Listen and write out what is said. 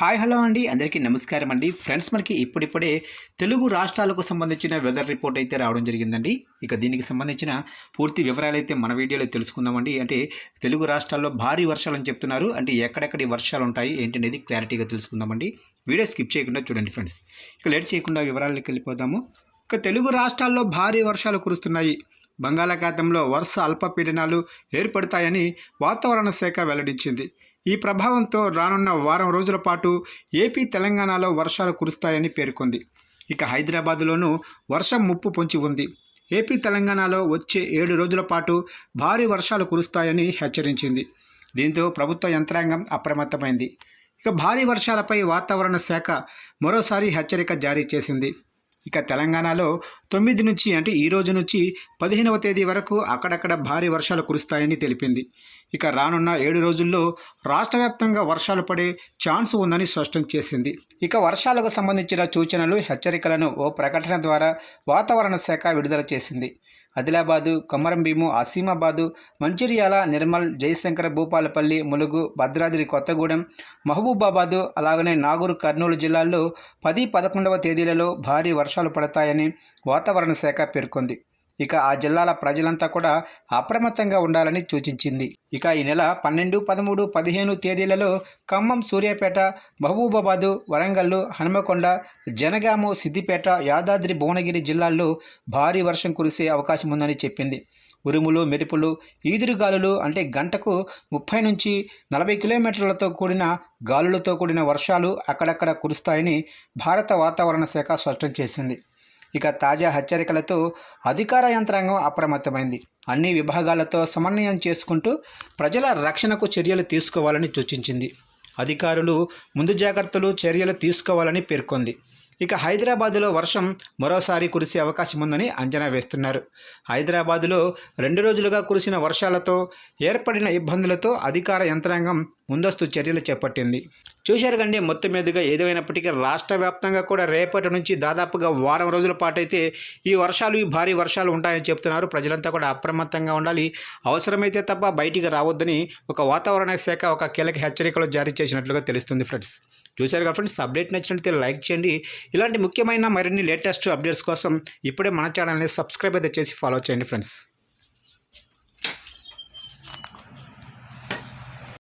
Hi hello అండి. అందరికీ నమస్కారం అండి. ఫ్రెండ్స్ మనకి ఇప్పుడిప్పుడే తెలుగు రాష్ట్రాలకు సంబంధించిన వెదర్ రిపోర్ట్ అయితే రావడం జరిగిందండి. ఇక దీనికి సంబంధించిన పూర్తి వివరాలు అయితే మన వీడియోలో తెలుసుకుందామండి అంటే తెలుగు రాష్ట్రాల్లో భారీ వర్షాలు అని చెప్తున్నారు. అంటే ఎక్కడెక్కడి వర్షాలు ఉంటాయి ఏంటనేది క్లారిటీగా తెలుసుకుందామండి వీడియో స్కిప్ చేయకుండా చూడండి ఫ్రెండ్స్. ఇక లేట్ చేయకుండా వివరాలకి వెళ్ళిపోదాము. ఇక తెలుగు రాష్ట్రాల్లో భారీ వర్షాలు కురుస్తున్నాయి. బంగాళాఖాతంలో వరుస అల్పపీడనాలు ఏర్పడతాయని వాతావరణ శాఖ వెల్లడించింది. ఈ ప్రభావంతో రానున్న వారం రోజుల పాటు ఏపీ తెలంగాణలో వర్షాలు కురుస్తాయని పేర్కొంది. ఇక హైదరాబాదులోనూ వర్షం ముప్పు పొంచి ఉంది. ఏపీ తెలంగాణలో వచ్చే ఏడు రోజుల పాటు భారీ వర్షాలు కురుస్తాయని హెచ్చరించింది. దీంతో ప్రభుత్వ యంత్రాంగం అప్రమత్తమైంది. ఇక భారీ వర్షాలపై వాతావరణ శాఖ మరోసారి హెచ్చరిక జారీ చేసింది. ఇక తెలంగాణలో తొమ్మిది నుంచి అంటే ఈ రోజు నుంచి పదిహేనవ తేదీ వరకు అక్కడక్కడ భారీ వర్షాలు కురుస్తాయని తెలిపింది. ఇక రానున్న ఏడు రోజుల్లో రాష్ట్ర వ్యాప్తంగా వర్షాలు పడే ఛాన్స్ ఉందని స్పష్టం చేసింది. ఇక వర్షాలకు సంబంధించిన సూచనలు హెచ్చరికలను ఓ ప్రకటన ద్వారా వాతావరణ శాఖ విడుదల చేసింది. ఆదిలాబాదు కొమరంభీము అసీమాబాదు మంచిర్యాల నిర్మల్ జయశంకర భూపాలపల్లి ములుగు భద్రాద్రి కొత్తగూడెం మహబూబాబాదు అలాగనే నాగూరు కర్నూలు జిల్లాల్లో పది పదకొండవ తేదీలలో భారీ వర్షాలు పడతాయని వాతావరణ శాఖ పేర్కొంది. ఇక ఆ జిల్లాల ప్రజలంతా కూడా అప్రమత్తంగా ఉండాలని సూచించింది. ఇక ఈ నెల పన్నెండు పదమూడు పదిహేను తేదీలలో ఖమ్మం సూర్యాపేట మహబూబాబాదు వరంగల్లు హనుమకొండ జనగాము సిద్దిపేట యాదాద్రి భువనగిరి జిల్లాల్లో భారీ వర్షం కురిసే అవకాశం ఉందని చెప్పింది. ఉరుములు మెరుపులు ఈదురుగాలులు అంటే గంటకు ముప్పై నుంచి నలభై కిలోమీటర్లతో కూడిన గాలులతో కూడిన వర్షాలు అక్కడక్కడ కురుస్తాయని భారత వాతావరణ శాఖ స్పష్టం చేసింది. ఇక తాజా హెచ్చరికలతో అధికార యంత్రాంగం అప్రమత్తమైంది. అన్ని విభాగాలతో సమన్వయం చేసుకుంటూ ప్రజల రక్షణకు చర్యలు తీసుకోవాలని సూచించింది. అధికారులు ముందు జాగ్రత్తలు చర్యలు తీసుకోవాలని పేర్కొంది. ఇక హైదరాబాదులో వర్షం మరోసారి కురిసే అవకాశం ఉందని అంచనా వేస్తున్నారు. హైదరాబాదులో రెండు రోజులుగా కురిసిన వర్షాలతో ఏర్పడిన ఇబ్బందులతో అధికార యంత్రాంగం ముందస్తు చర్యలు చేపట్టింది. చూశారు కండి మొత్తం మీదుగా ఏదేమైనప్పటికీ రాష్ట్ర వ్యాప్తంగా కూడా రేపటి నుంచి దాదాపుగా వారం రోజుల పాటు అయితే ఈ వర్షాలు ఈ భారీ వర్షాలు ఉంటాయని చెప్తున్నారు. ప్రజలంతా కూడా అప్రమత్తంగా ఉండాలి. అవసరమైతే తప్ప బయటికి రావద్దని ఒక వాతావరణ శాఖ ఒక కీలక హెచ్చరికలు జారీ చేసినట్లుగా తెలుస్తుంది ఫ్రెండ్స్. చూశారు కదా ఫ్రెండ్స్ అప్డేట్ నచ్చినట్లయితే లైక్ చేయండి. ఇలాంటి ముఖ్యమైన మరిన్ని లేటెస్ట్ అప్డేట్స్ కోసం ఇప్పుడే మన ఛానల్ని సబ్స్క్రైబ్ అయితే చేసి ఫాలో చేయండి ఫ్రెండ్స్.